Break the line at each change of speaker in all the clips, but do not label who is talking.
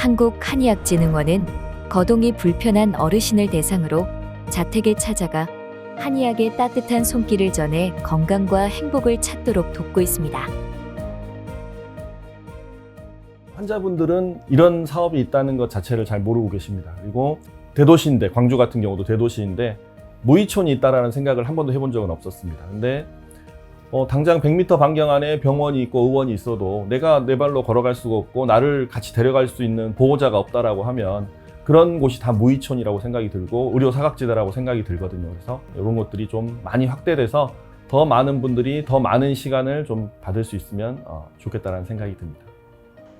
한국한의학진흥원은 거동이 불편한 어르신을 대상으로 자택에 찾아가 한의학의 따뜻한 손길을 전해 건강과 행복을 찾도록 돕고 있습니다.
환자분들은 이런 사업이 있다는 것 자체를 잘 모르고 계십니다. 그리고 대도시인데 광주 같은 경우도 대도시인데 무이촌이 있다라는 생각을 한 번도 해본 적은 없었습니다. 근데 어, 당장 100m 반경 안에 병원이 있고 의원이 있어도 내가 내 발로 걸어갈 수가 없고 나를 같이 데려갈 수 있는 보호자가 없다라고 하면 그런 곳이 다 무이촌이라고 생각이 들고 의료 사각지대라고 생각이 들거든요. 그래서 이런 것들이 좀 많이 확대돼서 더 많은 분들이 더 많은 시간을 좀 받을 수 있으면 어, 좋겠다라는 생각이 듭니다.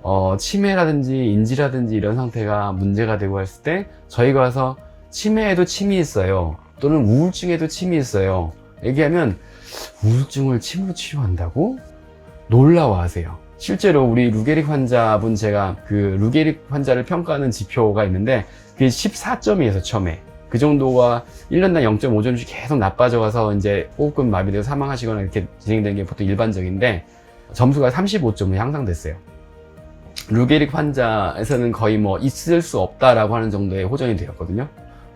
어, 치매라든지 인지라든지 이런 상태가 문제가 되고 했을 때 저희가 와서 치매에도 침이 있어요. 또는 우울증에도 침이 있어요. 얘기하면 우울증을 침으로 치료한다고? 놀라워하세요. 실제로 우리 루게릭 환자분 제가 그 루게릭 환자를 평가하는 지표가 있는데 그게 14점이에서 처음에 그 정도가 1년당 0.5점씩 계속 나빠져가서 이제 호흡근 마비되고 사망하시거나 이렇게 진행되는 게 보통 일반적인데 점수가 35점으로 향상됐어요. 루게릭 환자에서는 거의 뭐 있을 수 없다라고 하는 정도의 호전이 되었거든요.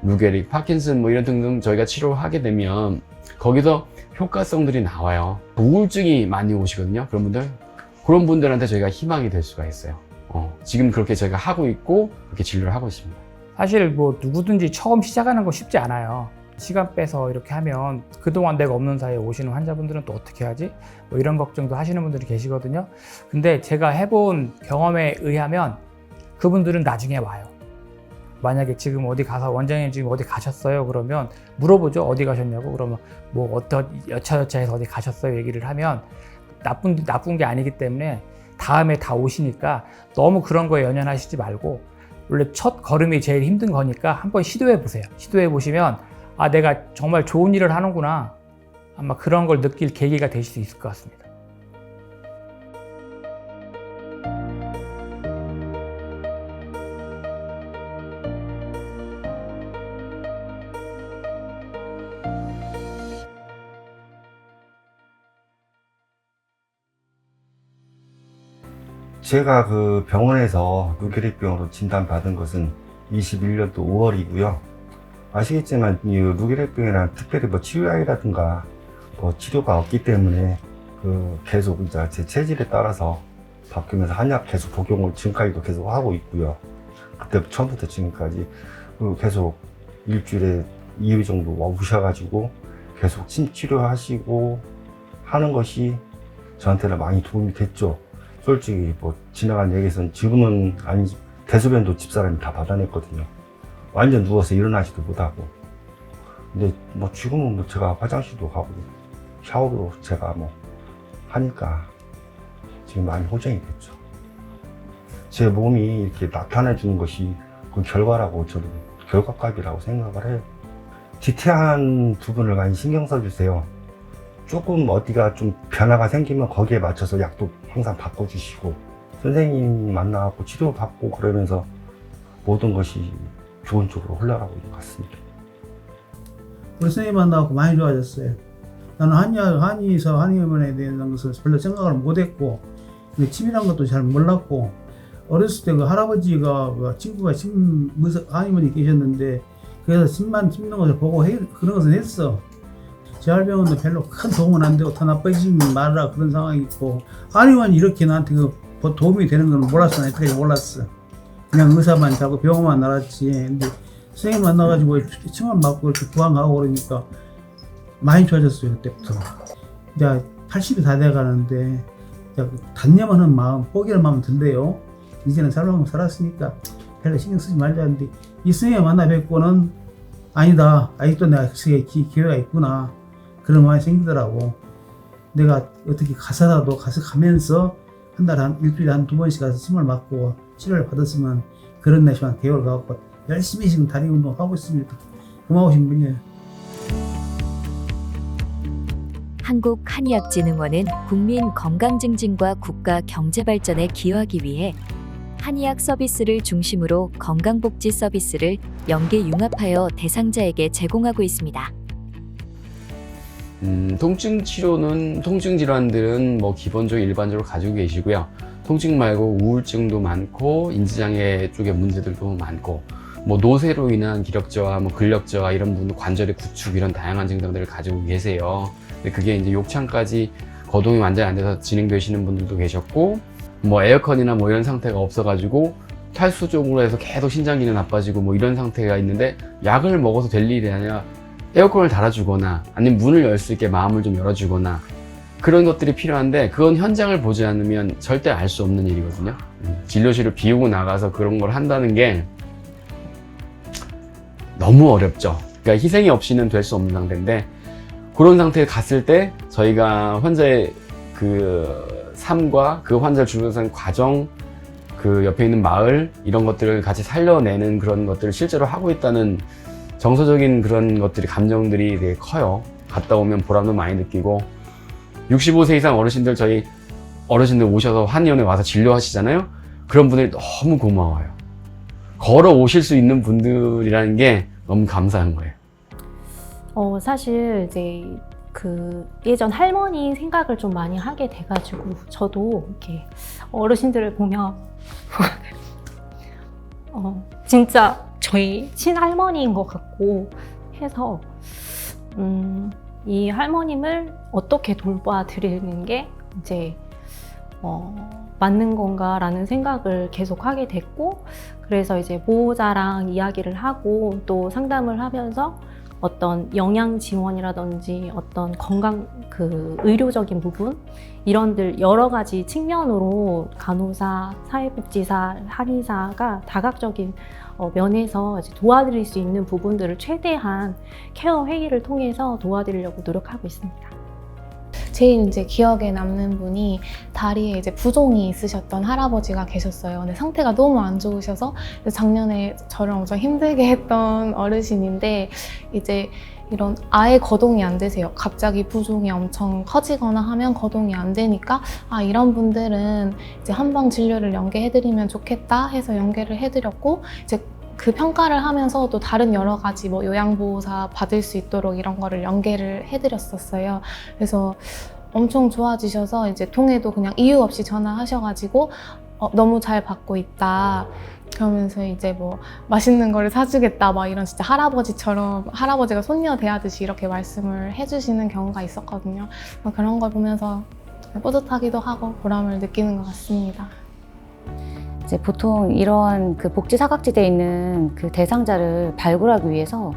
루게릭, 파킨슨 뭐 이런 등등 저희가 치료하게 되면 거기서 효과성들이 나와요. 우울증이 많이 오시거든요. 그런 분들. 그런 분들한테 저희가 희망이 될 수가 있어요. 어, 지금 그렇게 저희가 하고 있고 그렇게 진료를 하고 있습니다.
사실 뭐 누구든지 처음 시작하는 거 쉽지 않아요. 시간 빼서 이렇게 하면 그동안 내가 없는 사이에 오시는 환자분들은 또 어떻게 하지? 뭐 이런 걱정도 하시는 분들이 계시거든요. 근데 제가 해본 경험에 의하면 그분들은 나중에 와요. 만약에 지금 어디 가서 원장님 지금 어디 가셨어요? 그러면 물어보죠. 어디 가셨냐고. 그러면 뭐 어떤 여차여차해서 어디 가셨어요? 얘기를 하면 나쁜 나쁜 게 아니기 때문에 다음에 다 오시니까 너무 그런 거에 연연하시지 말고 원래 첫 걸음이 제일 힘든 거니까 한번 시도해 보세요. 시도해 보시면 아 내가 정말 좋은 일을 하는구나 아마 그런 걸 느낄 계기가 되실 수 있을 것 같습니다.
제가 그 병원에서 루게릭병으로 진단받은 것은 21년도 5월이고요. 아시겠지만 이 루게릭병이란 특별히 뭐 치료약이라든가 뭐 치료가 없기 때문에 그 계속 이제 제 체질에 따라서 바뀌면서 한약 계속 복용을 지금까지도 계속 하고 있고요. 그때 처음부터 지금까지 그 계속 일주일에 2회 정도 오셔가지고 계속 침 치료하시고 하는 것이 저한테는 많이 도움이 됐죠. 솔직히 뭐 지나간 얘기에서는 지금은 아니 대소변도 집사람이 다 받아냈거든요. 완전 누워서 일어나지도 못하고. 근데 뭐 지금은 뭐 제가 화장실도 가고 샤워도 제가 뭐 하니까 지금 많이 호전이 됐죠. 제 몸이 이렇게 나타내 주는 것이 그 결과라고 저는 결과값이라고 생각을 해요. 디테일한 부분을 많이 신경 써주세요. 조금 어디가 좀 변화가 생기면 거기에 맞춰서 약도 항상 바꿔주시고 선생님 만나고 치료받고 그러면서 모든 것이 좋은 쪽으로 흘러가고 있는 것 같습니다.
우리 선생님 만나고 많이 좋아졌어요. 나는 한의, 한의에서 한의원에 대한 것을 별로 생각을 못했고, 침이란 것도 잘 몰랐고, 어렸을 때 그 할아버지가 그 친구가 침, 한의원이 계셨는데, 그래서 침만 찝는 것을 보고 해, 그런 것을 했어. 재활병원도 별로 큰 도움은 안 되고 더 나빠지면 말라 그런 상황이 있고, 한의원이 이렇게 나한테 그 도움이 되는 건 몰랐어. 나 여태까지 몰랐어. 그냥 의사만 자고 병원만 알았지. 근데 선생님 만나가지고 침만 맞고 이렇게 구항하고 그러니까 많이 좋아졌어요 그때부터 이제 80이 다 돼가는데 단념하는 마음 포기하는 마음 든대요 이제는 살만큼 살았으니까 별로 신경 쓰지 말자 하는데 이 선생님 만나 뵙고는 아니다 아직도 내가 기, 기회가 있구나 그런 마음이 생기더라고. 내가 어떻게 가서라도 가서 가면서 한 달에 한 일주일에 한 두 번씩 가서 침을 맞고 치료를 받았으면 그런 날씨만 개월 가고 열심히 지금 다리 운동 하고 있습니다. 고마우신 분이에요.
한국 한의학진흥원은 국민 건강 증진과 국가 경제 발전에 기여하기 위해 한의학 서비스를 중심으로 건강복지 서비스를 연계 융합하여 대상자에게 제공하고 있습니다.
음, 통증 치료는 통증 질환들은 뭐 기본적으로 일반적으로 가지고 계시고요. 통증 말고 우울증도 많고 인지장애 쪽의 문제들도 많고 뭐 노쇠로 인한 기력저하, 뭐 근력저하 이런 분들 관절의 구축 이런 다양한 증상들을 가지고 계세요. 근데 그게 이제 욕창까지 거동이 완전히 안 돼서 진행되시는 분들도 계셨고 뭐 에어컨이나 뭐 이런 상태가 없어가지고 탈수 쪽으로 해서 계속 신장 기능 나빠지고 뭐 이런 상태가 있는데 약을 먹어서 될 일이 아니라 에어컨을 달아주거나 아니면 문을 열 수 있게 마음을 좀 열어주거나 그런 것들이 필요한데 그건 현장을 보지 않으면 절대 알 수 없는 일이거든요. 음, 진료실을 비우고 나가서 그런 걸 한다는 게 너무 어렵죠. 그러니까 희생이 없이는 될 수 없는 상태인데 그런 상태에 갔을 때 저희가 환자의 그 삶과 그 환자를 주변에서 과정 그 옆에 있는 마을 이런 것들을 같이 살려내는 그런 것들을 실제로 하고 있다는 정서적인 그런 것들이 감정들이 되게 커요. 갔다 오면 보람도 많이 느끼고 65세 이상 어르신들 저희 어르신들 오셔서 한의원에 와서 진료하시잖아요. 그런 분들이 너무 고마워요. 걸어 오실 수 있는 분들이라는 게 너무 감사한 거예요.
어, 사실 이제 그 예전 할머니 생각을 좀 많이 하게 돼가지고 저도 이렇게 어르신들을 보면 어, 진짜 저희 친할머니인 것 같고 해서 음, 이 할머님을 어떻게 돌봐 드리는 게 이제 어, 맞는 건가라는 생각을 계속 하게 됐고 그래서 이제 보호자랑 이야기를 하고 또 상담을 하면서 어떤 영양 지원이라든지 어떤 건강 그 의료적인 부분 이런들 여러 가지 측면으로 간호사, 사회복지사, 한의사가 다각적인 어, 면에서 도와드릴 수 있는 부분들을 최대한 케어 회의를 통해서 도와드리려고 노력하고 있습니다.
제일 이제 기억에 남는 분이 다리에 이제 부종이 있으셨던 할아버지가 계셨어요. 근데 상태가 너무 안 좋으셔서 작년에 저를 엄청 힘들게 했던 어르신인데 이제 이런 아예 거동이 안 되세요. 갑자기 부종이 엄청 커지거나 하면 거동이 안 되니까 아 이런 분들은 이제 한방 진료를 연계해드리면 좋겠다 해서 연계를 해드렸고 이제 그 평가를 하면서 또 다른 여러 가지 뭐 요양보호사 받을 수 있도록 이런 거를 연계를 해드렸었어요. 그래서 엄청 좋아지셔서 이제 통에도 그냥 이유 없이 전화하셔가지고 어, 너무 잘 받고 있다. 그러면서 이제 뭐 맛있는 거를 사주겠다 막 이런 진짜 할아버지처럼 할아버지가 손녀 대하듯이 이렇게 말씀을 해주시는 경우가 있었거든요. 뭐 그런 걸 보면서 뿌듯하기도 하고 보람을 느끼는 것 같습니다.
이제 보통 이런 그 복지 사각지대에 있는 그 대상자를 발굴하기 위해서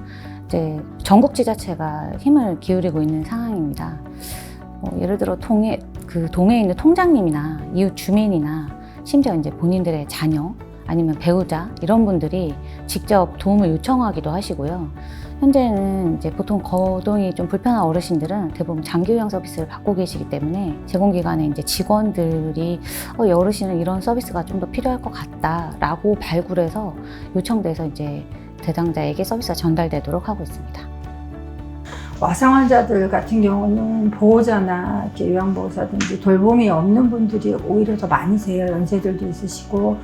이제 전국 지자체가 힘을 기울이고 있는 상황입니다. 뭐 예를 들어 동해 그 동해에 있는 통장님이나 이웃 주민이나 심지어 이제 본인들의 자녀 아니면 배우자 이런 분들이 직접 도움을 요청하기도 하시고요. 현재는 이제 보통 거동이 좀 불편한 어르신들은 대부분 장기 요양 서비스를 받고 계시기 때문에 제공기관에 이제 직원들이 어, 이 어르신은 이런 서비스가 좀 더 필요할 것 같다라고 발굴해서 요청돼서 이제 대상자에게 서비스가 전달되도록 하고 있습니다.
와상 환자들 같은 경우는 보호자나 요양보호사든지 돌봄이 없는 분들이 오히려 더 많으세요. 연세들도 있으시고.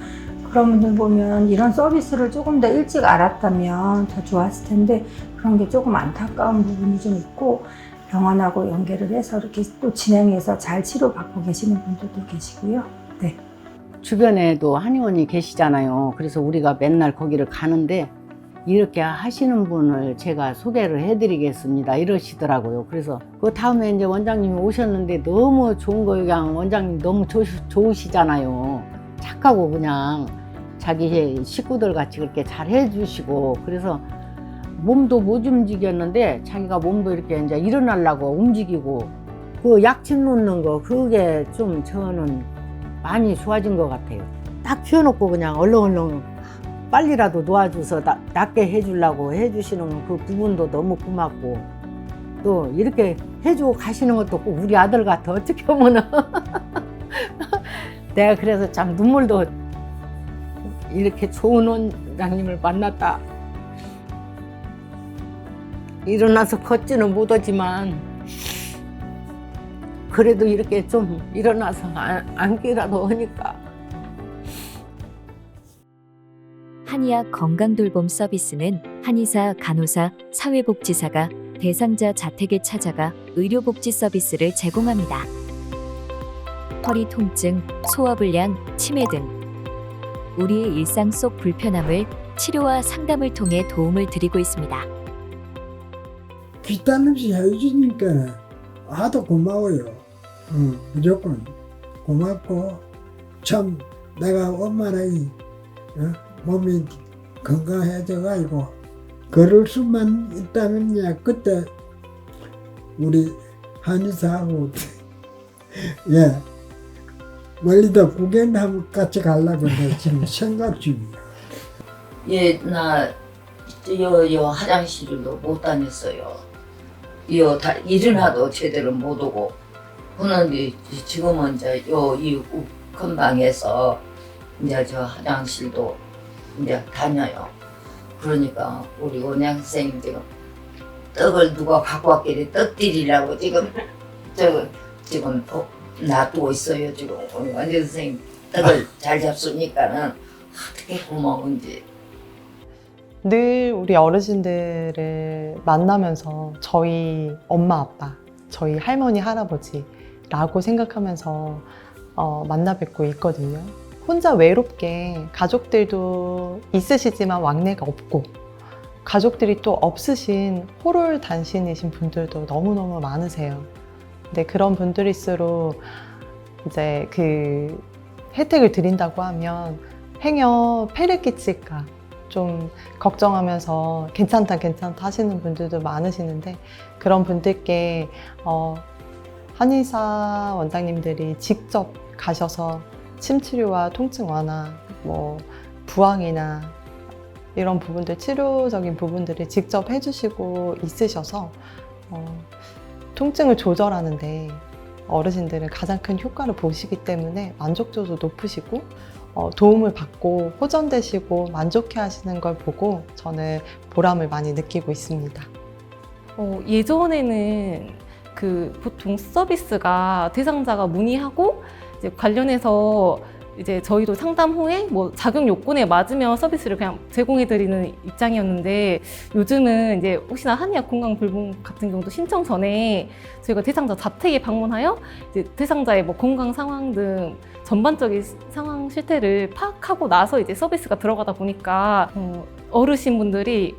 그런 분들 보면 이런 서비스를 조금 더 일찍 알았다면 더 좋았을 텐데 그런 게 조금 안타까운 부분이 좀 있고 병원하고 연계를 해서 이렇게 또 진행해서 잘 치료받고 계시는 분들도 계시고요. 네.
주변에도 한의원이 계시잖아요. 그래서 우리가 맨날 거기를 가는데 이렇게 하시는 분을 제가 소개를 해드리겠습니다. 이러시더라고요. 그래서 그 다음에 이제 원장님이 오셨는데 너무 좋은 거 그냥 원장님 너무 좋, 좋으시잖아요. 착하고 그냥 자기 식구들 같이 그렇게 잘 해주시고 그래서 몸도 못 움직였는데 자기가 몸도 이렇게 이제 일어나려고 움직이고 그 약침 놓는 거 그게 좀 저는 많이 좋아진 것 같아요. 딱 키워놓고 그냥 얼렁얼렁 빨리라도 놓아줘서 나, 낫게 해주려고 해주시는 그 부분도 너무 고맙고 또 이렇게 해주고 가시는 것도 꼭 우리 아들 같아 어떻게 보면은 내가 그래서 참 눈물도 이렇게 좋은 원장님을 만났다 일어나서 걷지는 못하지만 그래도 이렇게 좀 일어나서 안, 앉기라도 하니까
한의학 건강돌봄 서비스는 한의사, 간호사, 사회복지사가 대상자 자택에 찾아가 의료복지 서비스를 제공합니다. 허리 통증, 소화불량, 치매 등 우리의 일상 속 불편함을 치료와 상담을 통해 도움을 드리고 있습니다.
음식 해주니까 아도 고마워요. 어, 무조건 고맙고 참 내가 이, 어, 몸이 건강해져가지고 걸을 수만 있다면 야 그때 우리 한의사하고 예 멀리도 구경 한번 같이 가려고 내가 지금 생각 중이야.
예, 나, 요, 요 화장실도 못 다녔어요. 요, 다, 일어나도 제대로 못 오고. 그런데 지금은 이제 요, 이큰 방에서 이제 저 화장실도 이제 다녀요. 그러니까 우리 원양 선생님 지금 떡을 누가 갖고 왔길래 떡딜이라고 지금 저 지금 어, 놔두고 있어요 지금 원장 선생님 떡을 잘 잡수니까는 어떻게 고마운지
늘 우리 어르신들을 만나면서 저희 엄마 아빠, 저희 할머니 할아버지라고 생각하면서 어, 만나 뵙고 있거든요. 혼자 외롭게 가족들도 있으시지만 왕래가 없고 가족들이 또 없으신 호롤 단신이신 분들도 너무너무 많으세요. 근데 그런 분들일수록 이제 그 혜택을 드린다고 하면 행여 폐를 끼칠까 좀 걱정하면서 괜찮다 괜찮다 하시는 분들도 많으시는데 그런 분들께 어, 한의사 원장님들이 직접 가셔서 침 치료와 통증 완화, 뭐 부항이나 이런 부분들 치료적인 부분들을 직접 해주시고 있으셔서 어, 통증을 조절하는데 어르신들은 가장 큰 효과를 보시기 때문에 만족도도 높으시고 어, 도움을 받고 호전되시고 만족해 하시는 걸 보고 저는 보람을 많이 느끼고 있습니다.
어, 예전에는 그 보통 서비스가 대상자가 문의하고 관련해서 이제 저희도 상담 후에 뭐 자격 요건에 맞으면 서비스를 그냥 제공해 드리는 입장이었는데 요즘은 이제 혹시나 한의학 건강 불분 같은 경우도 신청 전에 저희가 대상자 자택에 방문하여 이제 대상자의 뭐 건강 상황 등 전반적인 상황 실태를 파악하고 나서 이제 서비스가 들어가다 보니까 어, 어르신 분들이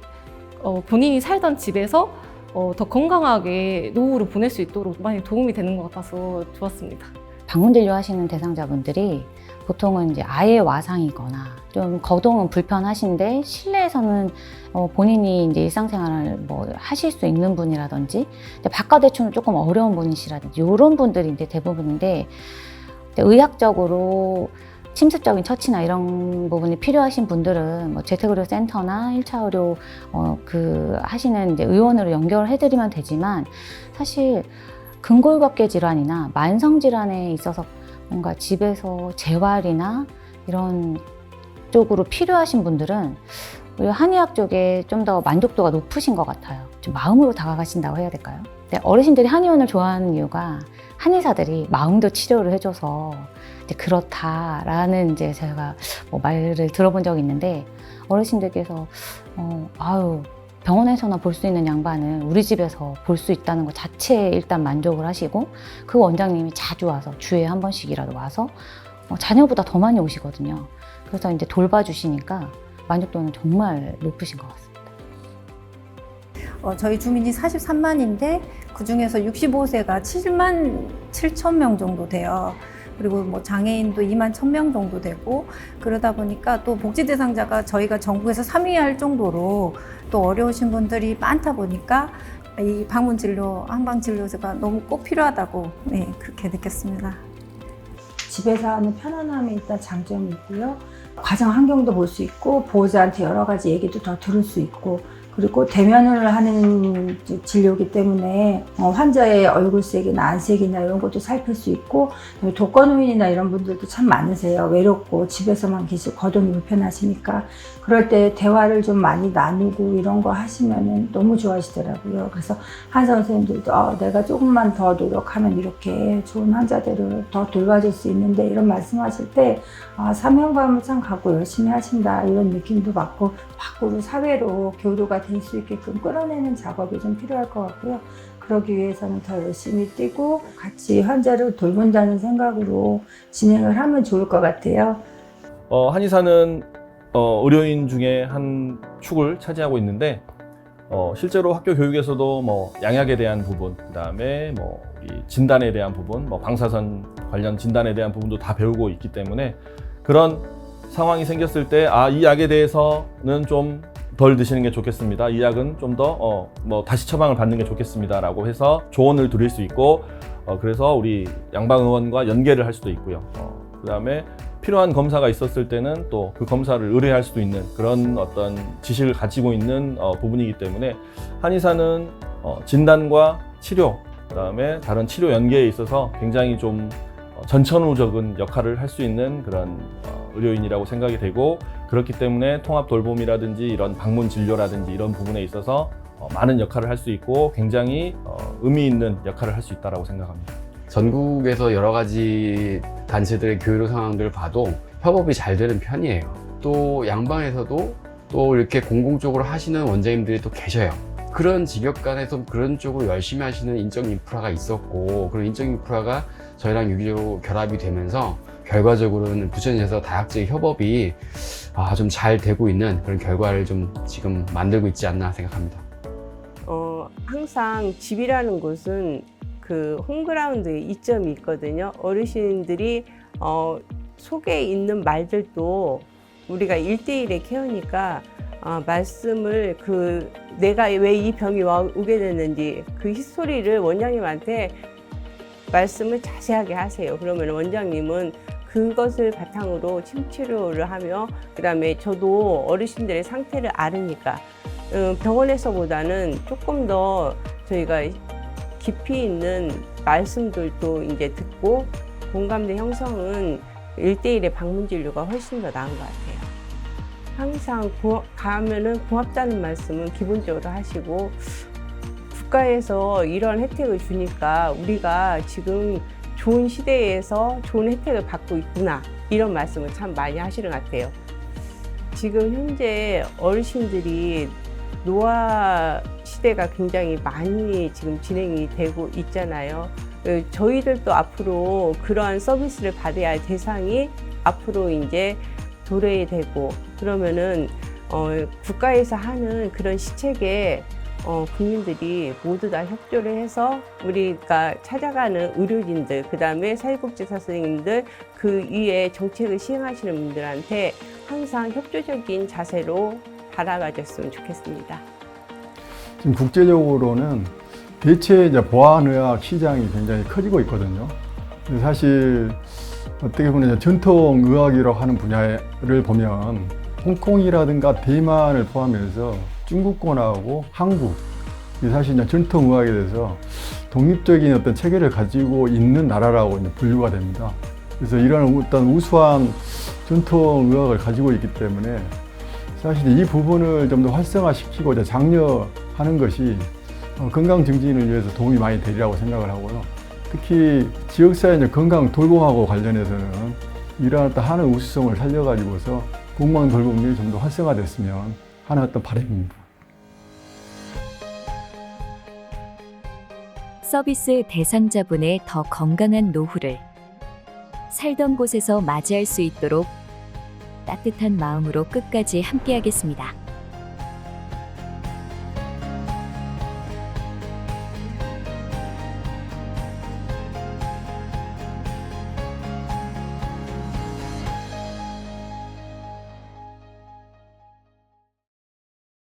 어, 본인이 살던 집에서 어, 더 건강하게 노후를 보낼 수 있도록 많이 도움이 되는 것 같아서 좋았습니다.
방문 진료 하시는 대상자분들이 보통은 이제 아예 와상이거나 좀 거동은 불편하신데 실내에서는 어, 본인이 이제 일상생활을 뭐 하실 수 있는 분이라든지 바깥 외출은 조금 어려운 분이시라든지 이런 분들이 이제 대부분인데 의학적으로 침습적인 처치나 이런 부분이 필요하신 분들은 뭐 재택의료 센터나 1차 의료 어, 그 하시는 이제 의원으로 연결해 드리면 되지만 사실 근골격계 질환이나 만성 질환에 있어서 뭔가 집에서 재활이나 이런 쪽으로 필요하신 분들은 우리 한의학 쪽에 좀 더 만족도가 높으신 것 같아요. 좀 마음으로 다가가신다고 해야 될까요? 어르신들이 한의원을 좋아하는 이유가 한의사들이 마음도 치료를 해줘서 그렇다라는 이제 제가 뭐 말을 들어본 적이 있는데 어르신들께서 어, 아유 병원에서나 볼 수 있는 양반은 우리 집에서 볼 수 있다는 것 자체에 일단 만족을 하시고 그 원장님이 자주 와서 주에 한 번씩이라도 와서 어, 자녀보다 더 많이 오시거든요. 그래서 이제 돌봐주시니까 만족도는 정말 높으신 것 같습니다.
어, 저희 주민이 43만인데 그 중에서 65세가 7만 7천 명 정도 돼요. 그리고 뭐 장애인도 2만 1천 명 정도 되고 그러다 보니까 또 복지 대상자가 저희가 전국에서 3위 할 정도로 또 어려우신 분들이 많다 보니까 이 방문 진료, 한방 진료소가 너무 꼭 필요하다고 네, 그렇게 느꼈습니다. 집에서 하는 편안함이 일단 장점이 있고요. 과정 환경도 볼 수 있고 보호자한테 여러 가지 얘기도 더 들을 수 있고 그리고 대면을 하는 진료이기 때문에 어, 환자의 얼굴색이나 안색이나 이런 것도 살필 수 있고 독거노인이나 이런 분들도 참 많으세요. 외롭고 집에서만 계시고 거동이 불편하시니까 그럴 때 대화를 좀 많이 나누고 이런 거 하시면 너무 좋아하시더라고요. 그래서 한의사 선생님들도 어, 내가 조금만 더 노력하면 이렇게 좋은 환자들을 더 돌봐줄 수 있는데 이런 말씀하실 때 아, 사명감을 참 갖고 열심히 하신다 이런 느낌도 받고 밖으로 사회로 교류가 될 수 있게끔 끌어내는 작업이 좀 필요할 것 같고요. 그러기 위해서는 더 열심히 뛰고 같이 환자를 돌본다는 생각으로 진행을 하면 좋을 것 같아요.
어, 한의사는 어, 의료인 중에 한 축을 차지하고 있는데 어, 실제로 학교 교육에서도 뭐 양약에 대한 부분, 그 다음에 뭐 진단에 대한 부분, 뭐 방사선 관련 진단에 대한 부분도 다 배우고 있기 때문에 그런 상황이 생겼을 때 아 이 약에 대해서는 좀 덜 드시는 게 좋겠습니다. 이 약은 좀 더 어, 뭐 다시 처방을 받는 게 좋겠습니다라고 해서 조언을 드릴 수 있고 어, 그래서 우리 양방 의원과 연계를 할 수도 있고요. 어, 그 다음에 필요한 검사가 있었을 때는 또 그 검사를 의뢰할 수도 있는 그런 어떤 지식을 가지고 있는 어, 부분이기 때문에 한의사는 어, 진단과 치료, 그다음에 다른 치료 연계에 있어서 굉장히 좀 어, 전천후적인 역할을 할 수 있는 그런 어, 의료인이라고 생각이 되고 그렇기 때문에 통합 돌봄이라든지 이런 방문 진료라든지 이런 부분에 있어서 어, 많은 역할을 할 수 있고 굉장히 어, 의미 있는 역할을 할 수 있다라고 생각합니다.
전국에서 여러 가지 단체들의 교육 상황들을 봐도 협업이 잘 되는 편이에요. 또 양방에서도 또 이렇게 공공적으로 하시는 원장님들이 또 계셔요. 그런 직역 간에서 그런 쪽으로 열심히 하시는 인적 인프라가 있었고 그런 인적 인프라가 저희랑 유기적으로 결합이 되면서 결과적으로는 부천에서 다학적 협업이 아, 좀 잘 되고 있는 그런 결과를 좀 지금 만들고 있지 않나 생각합니다.
어, 항상 집이라는 곳은 그 홈그라운드의 이점이 있거든요. 어르신들이 어, 속에 있는 말들도 우리가 일대일의 케어니까 어, 말씀을 그 내가 왜 이 병이 와, 오게 됐는지 그 히스토리를 원장님한테 말씀을 자세하게 하세요. 그러면 원장님은 그것을 바탕으로 침치료를 하며 그다음에 저도 어르신들의 상태를 알으니까 어, 병원에서보다는 조금 더 저희가 깊이 있는 말씀들도 이제 듣고 공감대 형성은 일대일의 방문 진료가 훨씬 더 나은 것 같아요. 항상 고- 가면은 고맙다는 말씀은 기본적으로 하시고 국가에서 이런 혜택을 주니까 우리가 지금 좋은 시대에서 좋은 혜택을 받고 있구나 이런 말씀을 참 많이 하시는 것 같아요. 지금 현재 어르신들이 노화 시대가 굉장히 많이 지금 진행이 되고 있잖아요. 그 저희들도 앞으로 그러한 서비스를 받아야 할 대상이 앞으로 이제 도래되고 그러면은 어, 국가에서 하는 그런 시책에 어, 국민들이 모두 다 협조를 해서 우리가 찾아가는 의료진들, 그 다음에 사회복지사 선생님들, 그 위에 정책을 시행하시는 분들한테 항상 협조적인 자세로 바라봐줬으면 좋겠습니다.
지금 국제적으로는 대체 이제 보안의학 시장이 굉장히 커지고 있거든요. 사실 어떻게 보면 이제 전통 의학이라고 하는 분야를 보면 홍콩이라든가 대만을 포함해서 중국권하고 한국 이 사실 이제 전통 의학에 대해서 독립적인 어떤 체계를 가지고 있는 나라라고 이제 분류가 됩니다. 그래서 이런 어떤 우수한 전통 의학을 가지고 있기 때문에 사실 이 부분을 좀 더 활성화시키고 장려하는 것이 어, 건강 증진을 위해서 도움이 많이 되리라고 생각을 하고요. 특히 지역사회 건강 돌봄하고 관련해서는 이러한 어떤 하는 우수성을 살려가지고서 공무원 돌봄이 좀 더 활성화됐으면 하는 어떤 바람입니다.
서비스 대상자분의 더 건강한 노후를 살던 곳에서 맞이할 수 있도록 따뜻한 마음으로 끝까지 함께하겠습니다.